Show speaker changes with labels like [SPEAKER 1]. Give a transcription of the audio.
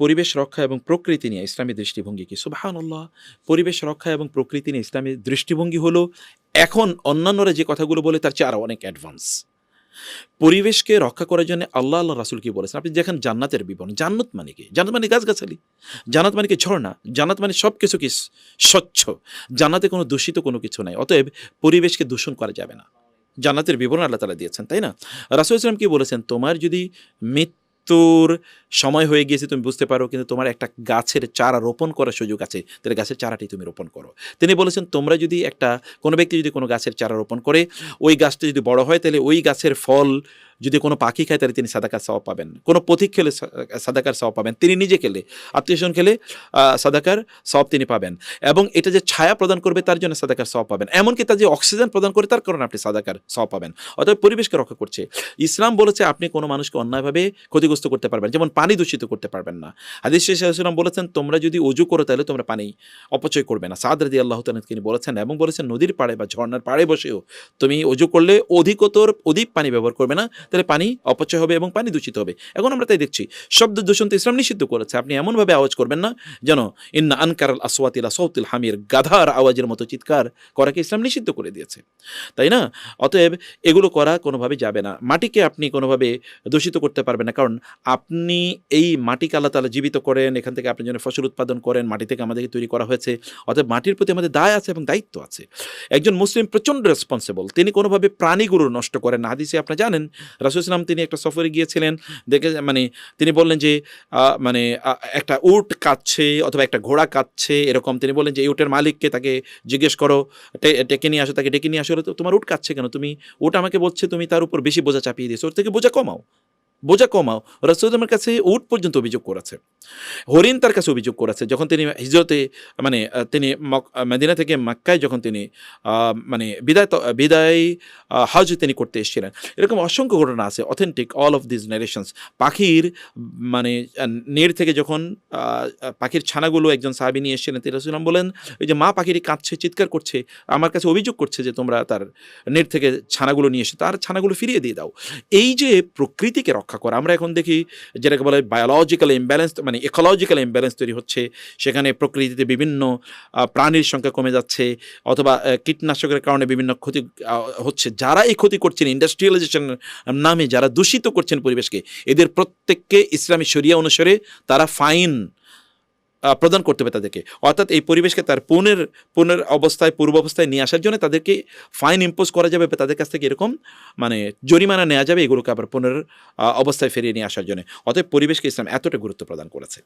[SPEAKER 1] পরিবেশ রক্ষা এবং প্রকৃতি নিয়ে ইসলামী দৃষ্টিভঙ্গি কি? সুবাহান্লাহ পরিবেশ রক্ষা এবং প্রকৃতি নিয়ে ইসলামী দৃষ্টিভঙ্গি হলো, এখন অন্যান্যরা যে কথাগুলো বলে তার চেয়ে আরও অনেক অ্যাডভান্স পরিবেশকে রক্ষা করার জন্য আল্লাহ আল্লাহ রাসুল কি বলেছেন? আপনি দেখেন জান্নাতের বিবরণ। জান্নাত মানে কি? জান্নাত মানে গাছগাছালি। জান্নাত মানে কি ঝর্ণা? জান্নাত মানে সব কিছু কি স্বচ্ছ? জান্নাতে কোনো দূষিত কোনো কিছু নাই। অতএব পরিবেশকে দূষণ করা যাবে না। জান্নাতের বিবরণ আল্লাহ তালা দিয়েছেন, তাই না? রাসুল ইসলাম কি বলেছেন? তোমার যদি মৃত্যুর সময় হয়ে গিয়েছে, তুমি বুঝতে পারো, কিন্তু তোমার একটা গাছের চারা রোপণ করার সুযোগ আছে। তাহলে গাছের চারাটি তুমি রোপণ করো। তিনি বলেছেন, তোমরা যদি একটা, কোনো ব্যক্তি যদি কোনো গাছের চারা রোপণ করে, ওই গাছটা যদি বড় হয়, তাহলে ওই গাছের ফল যদি কোনো পাখি খায়, তাহলে তিনি সাদাকার সওয়াব পাবেন। কোনো পথিক খেলে সাদাকার সওয়াব পাবেন। তিনি নিজে খেলে আত্মীয়স্বজন খেলে সাদাকার সওয়াব তিনি পাবেন। এবং এটা যে ছায়া প্রদান করবে, তার জন্য সাদাকার সওয়াব পাবেন। এমনকি তার যে অক্সিজেন প্রদান করে, তার কারণে আপনি সাদাকার সওয়াব পাবেন। অতএব পরিবেশকে রক্ষা করছে। ইসলাম বলেছে, আপনি কোনো মানুষকে অন্যায়ভাবে ক্ষতিগ্রস্ত করতে পারবেন যেমন পানি দূষিত করতে পারবেন না। হাদিস ইসলাম বলেছেন, তোমরা যদি অজু করো, তাহলে তোমরা পানি অপচয় করবে না। সাদ রাদি আল্লাহ তালা তিনি বলেছেন এবং বলেছেন, নদীর পাড়ে বা ঝর্নার পাড়ে বসেও তুমি অজু করলে অধিকতর অধিক পানি ব্যবহার করবে না। তাহলে পানি অপচয় হবে এবং পানি দূষিত হবে। এখন আমরা তাই দেখছি, শব্দ দূষণ তো ইসলাম নিষিদ্ধ করেছে। আপনি এমনভাবে আওয়াজ করবেন না, যেন ইন্না আনকার আল আসওয়াতিলা সৌতিল হামির, গাধার আওয়াজের মতো চিৎকার করাকে ইসলাম নিষিদ্ধ করে দিয়েছে। তাই না? অতএব এগুলো করা কোনোভাবে যাবে না। মাটিকে আপনি কোনোভাবে দূষিত করতে পারবেন না। কারণ আপনি এই মাটিকে আল্লাহ তালা জীবিত করেন, এখান থেকে আপনি যেন ফসল উৎপাদন করেন, মাটি থেকে আমাদেরকে তৈরি করা হয়েছে। অতএব মাটির প্রতি আমাদের দায় আছে এবং দায়িত্ব আছে। একজন মুসলিম প্রচণ্ড রেসপন্সিবল তিনি কোনোভাবে প্রাণীগুলো নষ্ট করেন না। হাদিসে আপনারা জানেন রাসুল ইসলাম তিনি একটা সফরে গিয়েছিলেন, দেখে মানে তিনি বললেন যে মানে একটা উট কাঁদছে অথবা একটা ঘোড়া কাঁদছে, এরকম তিনি বললেন যে, এই উটের মালিককে তাকে জিজ্ঞেস করো ডেকে নিয়ে আসো, তাকে ডেকে নিয়ে আসো তোমার উট কাচ্ছে কেন? তুমি, উট আমাকে বলছে, তুমি তার উপর বেশি বোঝা চাপিয়ে দিয়েছ, ওর থেকে বোঝা কমাও। বোঝা কমাও রসুলের কাছে উট পর্যন্ত অভিযোগ করেছে। হরিণ তার কাছে অভিযোগ করেছে। যখন তিনি হিজরতে মানে তিনি আহ, থেকে মাক্কায় যখন তিনি মানে বিদায় বিদায় হজ তিনি করতে এসেছিলেন এরকম অসংখ্য ঘটনা আছে। Authentic all of this narrations পাখির মানে নেড় থেকে যখন পাখির ছানাগুলো একজন সাহাবি নিয়ে এসেছিলেন তিনি রসুলাম বলেন ওই যে মা পাখিটি কাঁদছে চিৎকার করছে আমার কাছে অভিযোগ করছে যে তোমরা তার নেট থেকে ছানাগুলো নিয়ে এসে তার ছানাগুলো ফিরিয়ে দিয়ে দাও। এই যে প্রকৃতিকে রক্ষা করা। আমরা এখন দেখি যেটাকে বলে বায়োলজিক্যাল ইমব্যালেন্স মানে ইকোলজিক্যাল ইমব্যালেন্স তৈরি হচ্ছে। সেখানে প্রকৃতিতে বিভিন্ন প্রাণীর সংখ্যা কমে যাচ্ছে অথবা কীটনাশকের কারণে বিভিন্ন ক্ষতি হচ্ছে। যারা এই ক্ষতি করছেন ইন্ডাস্ট্রিয়ালাইজেশনের নামে যারা দূষিত করছেন পরিবেশকে, এদের প্রত্যেককে ইসলামী শরিয়া অনুসারে তারা ফাইন প্রদান করতে হবে তাদেরকে। অর্থাৎ এই পরিবেশকে তার পুনের পুনের অবস্থায়, পূর্ব অবস্থায় নিয়ে আসার জন্য তাদেরকে ফাইন ইম্পোজ করা যাবে, তাদের কাছ থেকে এরকম মানে জরিমানা নেওয়া যাবে এগুলোকে আবার পুনের অবস্থায় ফিরিয়ে নিয়ে আসার জন্য। অতএব পরিবেশকে ইসলাম এতটা গুরুত্ব প্রদান করেছে।